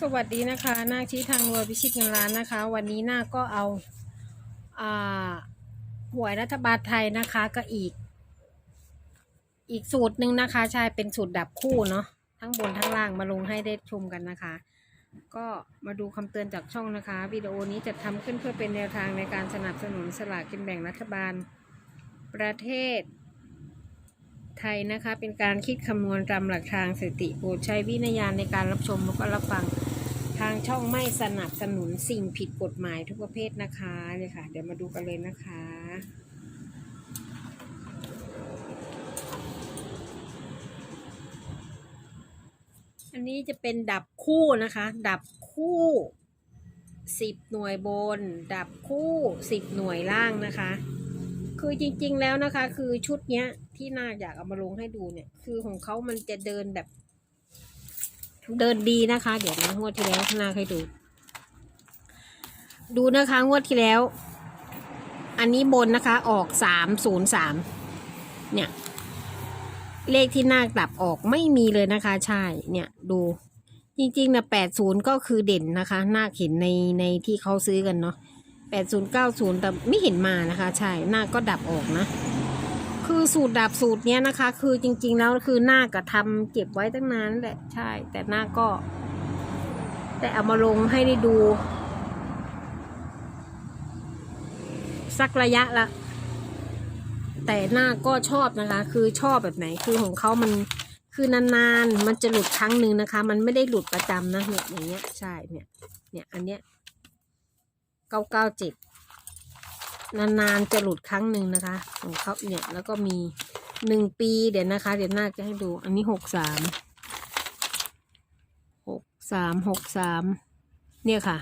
สวัสดีนะคะนาคที่ทางรัวพิชิตเงินล้านนะคะ วันนี้นาคก็เอาอ่าหวยรัฐบาลไทยนะคะก็อีก อีกสูตรหนึ่งนะคะใช่เป็นสูตรดับคู่เนาะทั้งบนทั้งล่างมาลงให้ได้ชมกันนะคะ ก็มาดูคำเตือนจากช่องนะคะวิดีโอนี้จะทำขึ้นเพื่อเป็นแนวทางในการสนับสนุนสลากกินแบ่งรัฐบาล ประเทศ ไทยนะคะ เป็นการคิดคำนวณตามหลักทางสถิติโปรดใช้วิญญาณในการรับชมแล้วก็รับฟังทางช่องไม่สนับสนุนสิ่งผิดกฎหมายทุกประเภทนะคะเลยค่ะ เดี๋ยวมาดูกันเลยนะคะอันนี้จะเป็นดับคู่นะคะ ดับคู่สิบหน่วยบน ดับคู่สิบหน่วยล่างนะคะ คือจริงๆแล้วนะคะ คือชุดเนี้ย ที่น่าอยากเอามาลงให้ดูเนี่ย คือของเขามันจะเดินแบบ เดินดีนะคะ เดี๋ยวนะงวดที่แล้วนาให้ดู ดูนะคะงวดที่แล้ว อันนี้บนนะคะออกสามศูนย์สามเนี่ย เลขที่นาคดับออกไม่มีเลยนะคะ ใช่เนี่ยดูจริงๆนะแปดศูนย์ก็คือเด่นนะคะ นาคเห็นในในที่เขาซื้อกันเนาะแปดศูนย์เก้าศูนย์แต่ไม่เห็นมานะคะ ใช่นาคก็ดับออกนะ คือสูตรดับสูตรเนี้ยนะคะ คือจริง ๆ แล้วคือหน้าก็ทำเก็บไว้ตั้งนานแหละใช่ แต่หน้าก็ แต่เอามาลงให้ได้ดู สักระยะละ แต่หน้าก็ชอบนะคะ คือชอบแบบไหนคือของเขามันคือนานๆ มันจะหลุดครั้งหนึ่งนะคะ มันไม่ได้หลุดประจำนะเนี่ยอย่างเงี้ย ใช่เนี่ย เนี่ย อันเนี้ยเก้าเก้าเจ็ด นานๆจะหลุดครั้งหนึ่งนะคะของเขาเนี่ยแล้วก็มีหนึ่งปีเดี๋ยวนะคะ เดี๋ยวหน้าจะให้ดูอันนี้หกสามหกสามหกสามเนี่ยค่ะ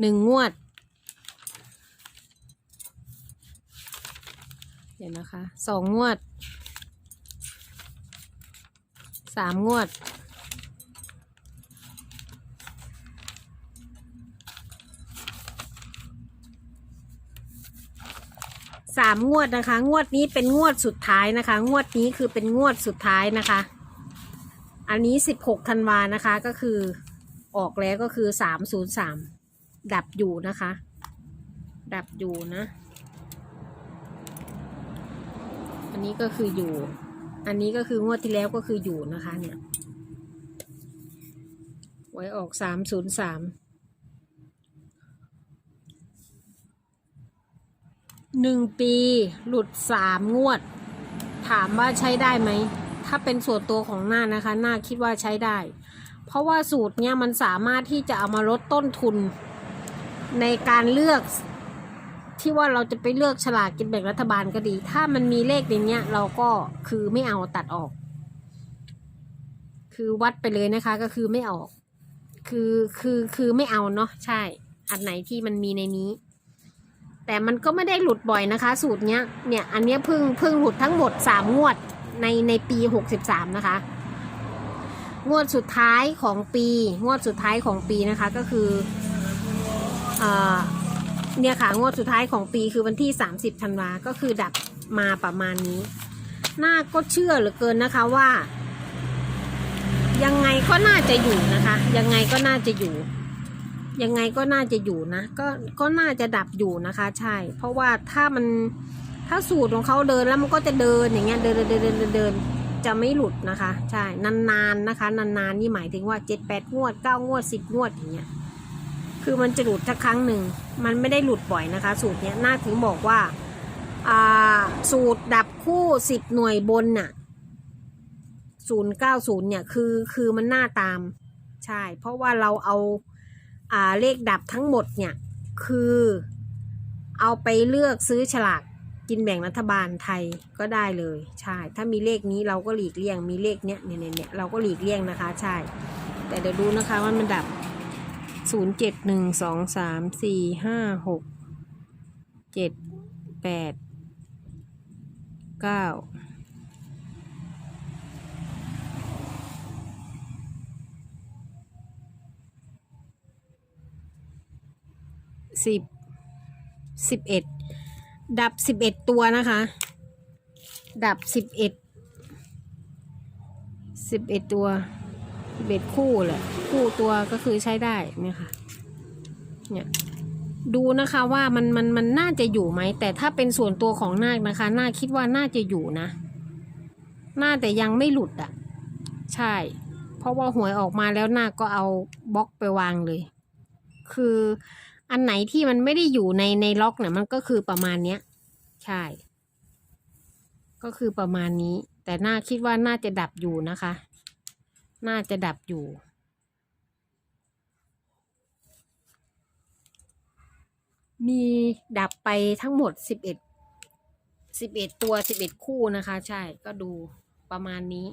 หนึ่งงวด เดี๋ยวนะคะสองงวดสามงวด สามงวดนะคะ งวดนี้เป็นงวดสุดท้ายนะคะ งวดนี้คือเป็นงวดสุดท้ายนะคะ อันนี้สิบหกธันวานะคะก็คือออกแล้วก็คือสามศูนย์สามดับอยู่นะคะ ดับอยู่นะ อันนี้ก็คืออยู่ อันนี้ก็คืองวดที่แล้วก็คืออยู่นะคะเนี่ยไว้ออกสามศูนย์สาม หนึ่งปีหลุดสามงวด ถามว่าใช้ได้ไหม ถ้าเป็นส่วนตัวของหน้านะคะ หน้าคิดว่าใช้ได้ เพราะว่าสูตรเนี้ยมันสามารถที่จะเอามาลดต้นทุน ในการเลือกที่ว่าเราจะไปเลือกฉลากกินแบ่งรัฐบาลก็ดี ถ้ามันมีเลขในเนี้ย เราก็คือไม่เอาตัดออก คือวัดไปเลยนะคะ ก็คือไม่ออก คือคือคือไม่เอาเนาะใช่ อันไหนที่มันมีในนี้ แต่มันก็ไม่ได้หลุดบ่อยนะคะ สูตรเนี้ยเนี่ยอันเนี้ยเพิ่งเพิ่งหลุดทั้งหมดสามงวดในในปีหกสิบสามนะคะ งวดสุดท้ายของปี งวดสุดท้ายของปีนะคะก็คืออ่าเนี่ยค่ะงวดสุดท้ายของปีคือวันที่ 30ธันวาก็คือดับมาประมาณนี้ น่าก็เชื่อเหลือเกินนะคะว่า ยังไงก็น่าจะอยู่นะคะ ยังไงก็น่าจะอยู่ ยังไงก็น่าจะอยู่นะ ก็ก็น่าจะดับอยู่นะคะ ใช่ เพราะว่าถ้ามันถ้าสูตรของเขาเดินแล้วมันก็จะเดินอย่างเงี้ยเดินเดินเดินเดินเดินจะไม่หลุดนะคะ ใช่นานๆนะคะ นานๆนี่หมายถึงว่าเจ็ดแปดงวดเก้างวดสิบงวดอย่างเงี้ยคือมันจะหลุดสักครั้งหนึ่งมันไม่ได้หลุดบ่อยนะคะ สูตรเนี้ยน่าถึงบอกว่าอ่าสูตรดับคู่สิบหน่วยบนน่ะศูนย์เก้าศูนย์เนี่ยคือคือมันน่าตาม ใช่ เพราะว่าเราเอา อ่าเลขดับทั้งหมดเนี่ย คือเอาไปเลือกซื้อฉลากกินแบ่งรัฐบาลไทยก็ได้เลย ใช่ ถ้ามีเลขนี้เราก็หลีกเลี่ยง มีเลขเนี้ยเนี่ยเนี่ยเราก็หลีกเลี่ยงนะคะ ใช่ แต่เดี๋ยวดูนะคะว่ามันดับศูนย์เจ็ดหนึ่งสองสามสี่ห้าหกเจ็ดแปดเก้า สิบสิบเอ็ดดับสิบเอ็ดตัวนะคะ ดับสิบเอ็ดสิบเอ็ดตัวเบ็ดคู่แหละคู่ตัวก็คือใช้ได้เนี่ยค่ะเนี่ยดูนะคะว่ามันมันมันน่าจะอยู่ไหม แต่ถ้าเป็นส่วนตัวของนาคนะคะนาคคิดว่าน่าจะอยู่นะ น่าแต่ยังไม่หลุดอะ ใช่ เพราะว่าหวยออกมาแล้วนาคก็เอาบล็อกไปวางเลย คือ อันไหนที่มันไม่ได้อยู่ในในล็อกเนี่ยมันก็คือประมาณเนี้ย ใช่ ก็คือประมาณนี้ แต่น่าคิดว่าน่าจะดับอยู่นะคะ น่าจะดับอยู่มีดับไปทั้งหมดสิบเอ็ดสิบเอ็ดตัวสิบเอ็ดคู่นะคะ ใช่ก็ดูประมาณนี้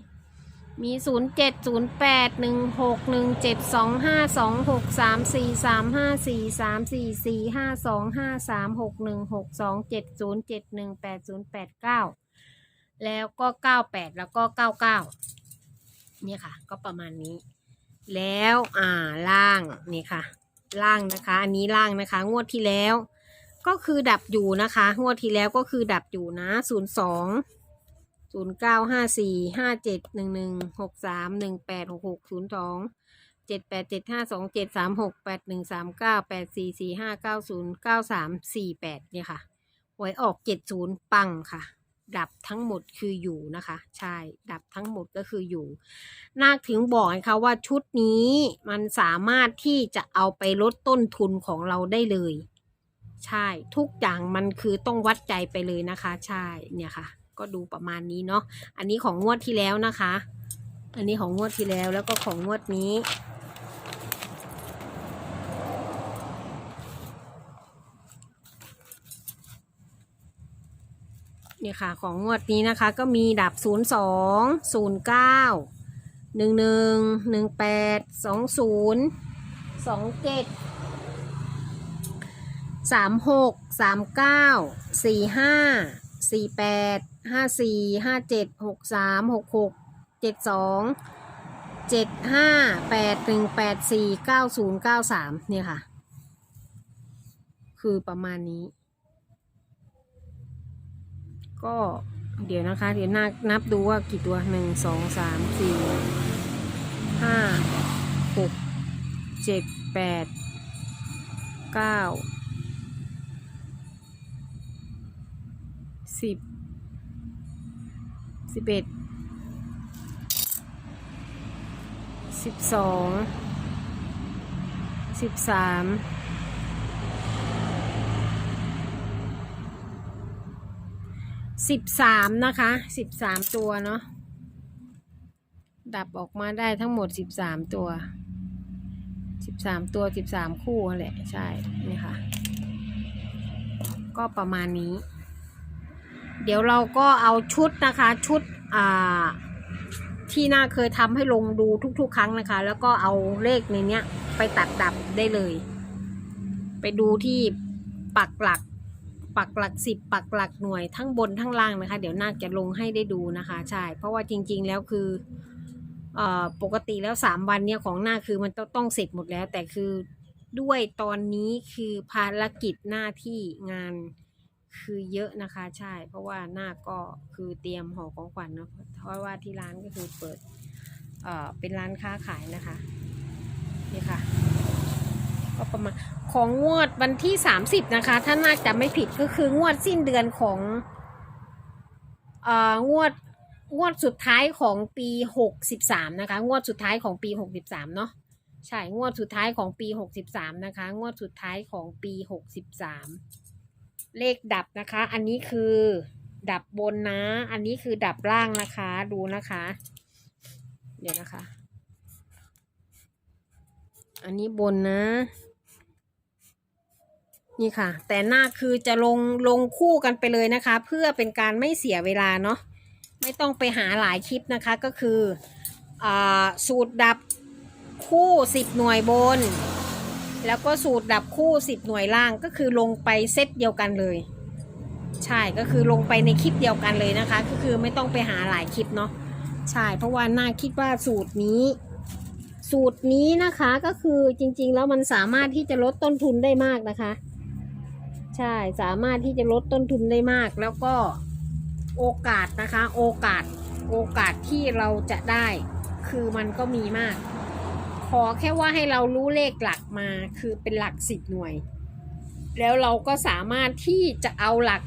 มีศูนย์เจ็ดศูนย์แปดหนึ่งหกหนึ่งเจ็ดสองห้าสองหกสามสี่สามห้าสี่สามสี่สี่ห้าสองห้าสามหกหนึ่งหกสองเจ็ดศูนย์เจ็ดหนึ่งแปดศูนย์แปดเก้าแล้วก็เก้าแปดแล้วก็เก้าเก้าเนี่ยค่ะ ก็ประมาณนี้ แล้วอ่าล่าง นี่ค่ะ ล่างนะคะ อันนี้ล่างนะคะ งวดที่แล้ว ก็คือดับอยู่นะคะ งวดที่แล้วก็คือดับอยู่นะศูนย์สอง ศูนย์เก้าห้าสี่ห้าเจ็ดหนึ่งหนึ่งหกสามหนึ่งแปดหกหกศูนย์สองเจ็ดแปดเจ็ดห้าสองเจ็ดสามหกแปดหนึ่งสามเก้าแปดสี่สี่ห้าเก้าศูนย์เก้าสามสี่แปดเนี่ยค่ะหวยออกเจ็ดศูนย์ปังค่ะดับทั้งหมดคืออยู่นะคะ ใช่ดับทั้งหมดก็คืออยู่ นาคถึงบอกไงคะว่าชุดนี้มันสามารถที่จะเอาไปลดต้นทุนของเราได้เลย ใช่ทุกอย่างมันคือต้องวัดใจไปเลยนะคะ ใช่เนี่ยค่ะ ก็ดูประมาณนี้เนาะอันนี้ของงวดที่แล้วนะคะ อันนี้ของงวดที่แล้วแล้วก็ของงวดนี้เนี่ยค่ะของงวดนี้นะคะก็มีดับ 0 2 0 9 1 1 1 8 2 0 2 7 3 6 3 9 4 5 4 8 หกสามเก้าสี่ห้าสี่แปดห้าสี่ห้าเจ็ดหกสามหกหกเจ็ดสองเจ็ดห้าแปดหนึ่งแปดสี่เก้าศูนย์เก้าสามเนี่ยค่ะ คือประมาณนี้ ก็เดี๋ยวนะคะ เดี๋ยวนับนับดูว่ากี่ตัวหนึ่งสองสามสี่ห้าหกเจ็ดแปดเก้าสิบ สิบเอ็ดสิบสองสิบสามสิบสามนะคะสิบสามตัวเนาะดับออกมาได้ทั้งหมดสิบสามตัวสิบสามตัวสิบสามคู่แหละใช่นี่ค่ะ ก็ประมาณนี้ เดี๋ยวเราก็เอาชุดนะคะชุดอ่าที่น่าเคยทำให้ลงดูทุก ๆ ครั้งนะคะ แล้วก็เอาเลขในเนี้ย ไปตัดดับได้เลย ไปดูที่ปักหลัก ปักหลักสิบปักหลักหน่วยทั้งบนทั้งล่างนะคะ เดี๋ยวนาจะลงให้ได้ดูนะคะ ใช่ เพราะว่าจริง ๆ แล้วคืออปกติแล้วสามวันเนี่ยของหน้าคคือมันต้องต้องเสร็จหมดแล้ว แต่คือด้วยตอนนี้คือภารกิจหน้าที่งาน คือเยอะนะคะใช่ เพราะว่าหน้าก็คือเตรียมห่อของขวัญเนาะเพราะว่าที่ร้านก็คือเปิดเอ่อเป็นร้านค้าขายนะคะนี่ค่ะก็ประมาณของงวดวันที่สามสิบนะคะ ถ้าน่าจะไม่ผิดก็คืองวดสิ้นเดือนของเอ่องวดงวดสุดท้ายของปีหกสิบสามนะคะ งวดสุดท้ายของปีหกสิบสามเนาะใช่งวดสุดท้ายของปีหกสิบสามนะคะ งวดสุดท้ายของปีหกสิบสาม เลขดับนะคะ อันนี้คือดับบนนะ อันนี้คือดับล่างนะคะ ดูนะคะ เดี๋ยวนะคะ อันนี้บนนะ นี่ค่ะ แต่หน้าคือจะลงลงคู่กันไปเลยนะคะ เพื่อเป็นการไม่เสียเวลาเนาะ ไม่ต้องไปหาหลายคลิปนะคะ ก็คืออสูตรดับคู่สิบหน่วยบน แล้วก็สูตรดับคู่สิบหน่วยล่างก็คือลงไปเซตเดียวกันเลย ใช่ก็คือลงไปในคลิปเดียวกันเลยนะคะ ก็คือไม่ต้องไปหาหลายคลิปเนาะใช่เพราะว่าน่าคิดว่าสูตรนี้ สูตรนี้นะคะก็คือจริง ๆ แล้วมันสามารถที่จะลดต้นทุนได้มากนะคะ ใช่สามารถที่จะลดต้นทุนได้มาก แล้วก็โอกาสนะคะ โอกาสโอกาสที่เราจะได้คือมันก็มีมาก ขอแค่ว่าให้เรารู้เลขหลักมาคือเป็นหลักสิบหน่วย แล้วเราก็สามารถที่จะเอาหลัก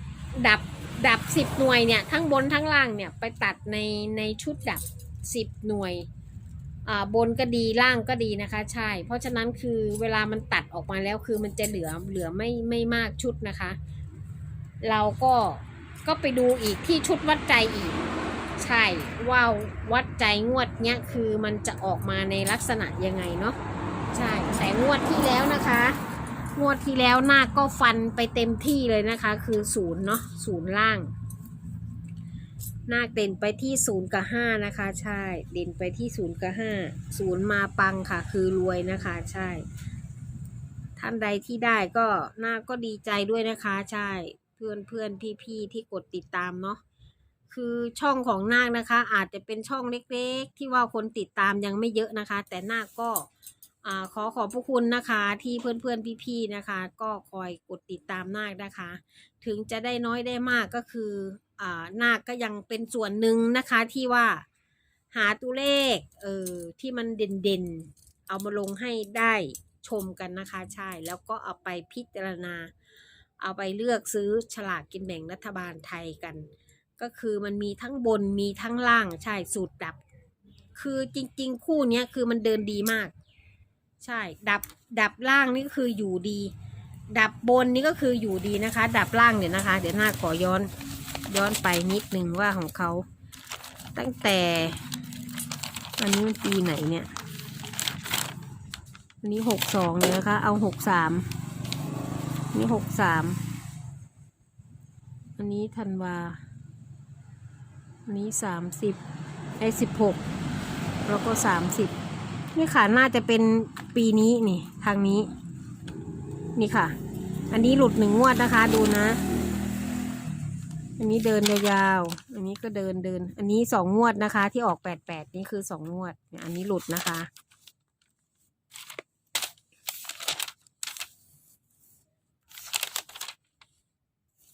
ดับดับสิบหน่วยเนี่ยทั้งบนทั้งล่างเนี่ยไปตัดในในชุดดับสิบหน่วยอ่าบนก็ดีล่างก็ดีนะคะ ใช่ เพราะฉะนั้นคือเวลามันตัดออกมาแล้วคือมันจะเหลือเหลือไม่ไม่มากชุดนะคะ เราก็ก็ไปดูอีกที่ชุดวัดใจอีก ใช่ว่าวัดใจงวดเนี้ยคือมันจะออกมาในลักษณะยังไงเนาะใช่แต่งวดที่แล้วนะคะ งวดที่แล้วหน้าก็ฟันไปเต็มที่เลยนะคะ คือศูนย์เนาะศูนย์ล่าง หน้าเด่นไปที่ศูนย์กับห้านะคะ ใช่เด่นไปที่ศูนย์กับห้าศูนย์มาปังค่ะ คือรวยนะคะ ใช่ ท่านใดที่ได้ก็หน้าก็ดีใจด้วยนะคะ ใช่เพื่อนเพื่อนพี่พี่ที่กดติดตามเนาะ คือช่องของนาคนะคะ อาจจะเป็นช่องเล็กๆ ที่ว่าคนติดตามยังไม่เยอะนะคะ แต่นาคก็ขอขอบพระคุณนะคะที่เพื่อนๆพี่ๆนะคะ ก็คอยกดติดตามนาคนะคะ ถึงจะได้น้อยได้มากก็คืออนาคก็ยังเป็นส่วนหนึ่งนะคะที่ว่าหาตัวเลขเออที่มันเด่นๆ เอามาลงให้ได้ชมกันนะคะใช่แล้วก็เอาไปพิจารณา เอาไปเลือกซื้อฉลากกินแบ่งรัฐบาลไทยกัน ก็คือมันมีทั้งบนมีทั้งล่างใช่สูตรดับ คือจริง ๆ คู่เนี้ยคือมันเดินดีมาก ใช่ดับดับล่างนี่ก็คืออยู่ดี ดับบนนี่ก็คืออยู่ดีนะคะ ดับล่างเดี๋ยวนะคะ เดี๋ยวหน้าขอย้อนย้อนไปนิดนึงว่าของเขาตั้งแต่อันนี้มันปีไหนเนี่ยอันนี้หกสองเลยนะคะ เอาหกสามนี่หกสามอันนี้ธันวา นี้สามสิบไอ้สิบหกแล้วก็สามสิบนี่ค่ะน่าจะเป็นปีนี้นี่ทางนี้ นี่ค่ะ อันนี้หลุดหนึ่งงวดนะคะ ดูนะ อันนี้เดินยาวๆอันนี้ก็เดินเดิน อันนี้สองงวดนะคะ ที่ออกแปดแปดนี่คือสองงวดอันนี้หลุดนะคะ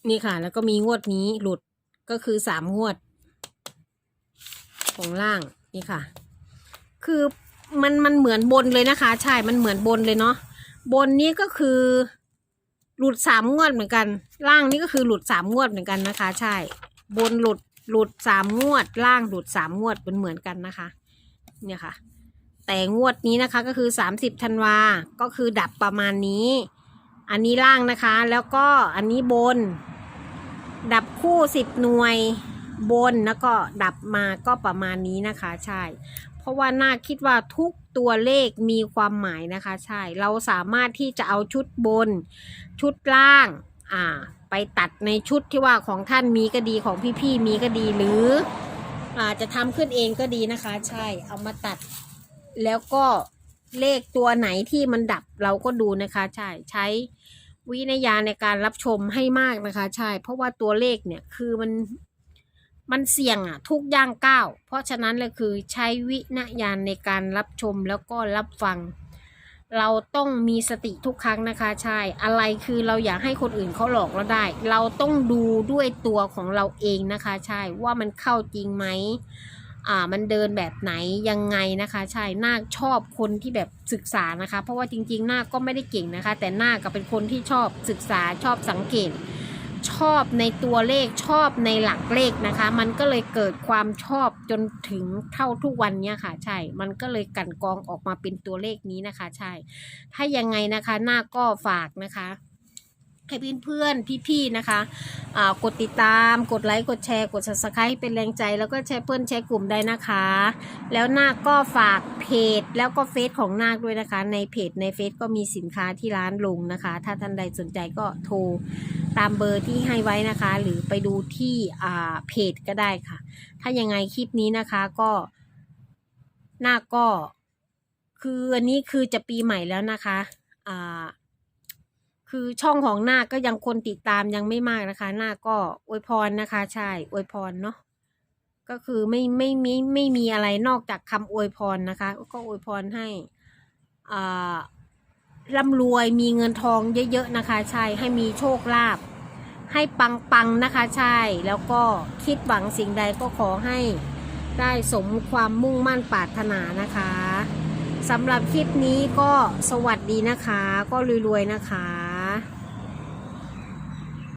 นี่ค่ะ แล้วก็มีงวดนี้หลุดก็คือสามงวด ของล่างนี่ค่ะ คือมันมันเหมือนบนเลยนะคะ ใช่ มันเหมือนบนเลยเนาะบนนี้ก็คือ หลุดสามงวดเหมือนกัน ล่างนี่ก็คือหลุดสามงวดเหมือนกันนะคะ ใช่ บนหลุดหลุดสามงวด ล่างหลุดสามงวดเป็นเหมือนกันนะคะ เนี่ยค่ะ แต่งวดนี้นะคะก็คือสามสิบธันวา ก็คือดับประมาณนี้ อันนี้ล่างนะคะ แล้วก็อันนี้บน ดับคู่สิบหน่วย บนแล้วก็ดับมาก็ประมาณนี้นะคะ ใช่ เพราะว่าน่าคิดว่าทุกตัวเลขมีความหมายนะคะ ใช่ เราสามารถที่จะเอาชุดบน ชุดล่าง อ่า ไปตัดในชุดที่ว่าของท่านมีก็ดีของพี่ๆมีก็ดีหรืออาจจะทำขึ้นเองก็ดีนะคะ ใช่ เอามาตัด แล้วก็เลขตัวไหนที่มันดับเราก็ดูนะคะ ใช่ ใช้วินญาในการรับชมให้มากนะคะ ใช่ เพราะว่าตัวเลขเนี่ยคือมัน มันเสี่ยงอะทุกย่างก้าว เพราะฉะนั้นเลยคือใช้วิญญาณในการรับชมแล้วก็รับฟัง เราต้องมีสติทุกครั้งนะคะ ใช่ อะไรคือเราอยากให้คนอื่นเขาหลอกเราได้ เราต้องดูด้วยตัวของเราเองนะคะ ใช่ ว่ามันเข้าจริงไหมอ่ามันเดินแบบไหนยังไงนะคะ ใช่นาคชอบคนที่แบบศึกษานะคะ เพราะว่าจริงๆนาคก็ไม่ได้เก่งนะคะ แต่นาคก็เป็นคนที่ชอบศึกษาชอบสังเกต ชอบในตัวเลขชอบในหลักเลขนะคะ มันก็เลยเกิดความชอบจนถึงเท่าทุกวันเนี้ยค่ะ ใช่ มันก็เลยกันกองออกมาเป็นตัวเลขนี้นะคะ ใช่ ถ้ายังไงนะคะหน้าก็ฝากนะคะให้เพื่อนๆพี่ๆนะคะกดติดตาม กดไลค์ กดแชร์ กด subscribe เป็นแรงใจ แล้วก็แชร์เพื่อนแชร์กลุ่มได้นะคะ แล้วนาคก็ฝากเพจแล้วก็เฟซของนาคด้วยนะคะ ในเพจในเฟซก็มีสินค้าที่ร้านลงนะคะ ถ้าท่านใดสนใจก็โทร ตามเบอร์ที่ให้ไว้นะคะ หรือไปดูที่อ่าเพจก็ได้ค่ะ ถ้ายังไงคลิปนี้นะคะก็ หน้าก็ คืออันนี้คือจะปีใหม่แล้วนะคะอ่าคือช่องของหน้าก็ยังคนติดตามยังไม่มากนะคะ หน้าก็อวยพรนะคะ ใช่อวยพรเนาะก็คือไม่ไม่ไมีไม่มีอะไรนอกจากคำอวยพรนะคะ ก็อวยพรให้อ่า ร่ำรวยมีเงินทองเยอะๆนะคะ ใช่ให้มีโชคลาภให้ปังๆนะคะ ใช่แล้วก็คิดหวังสิ่งใดก็ขอให้ได้สมความมุ่งมั่นปรารถนานะคะสำหรับคลิปนี้ก็สวัสดีนะคะ ก็รวยๆนะคะ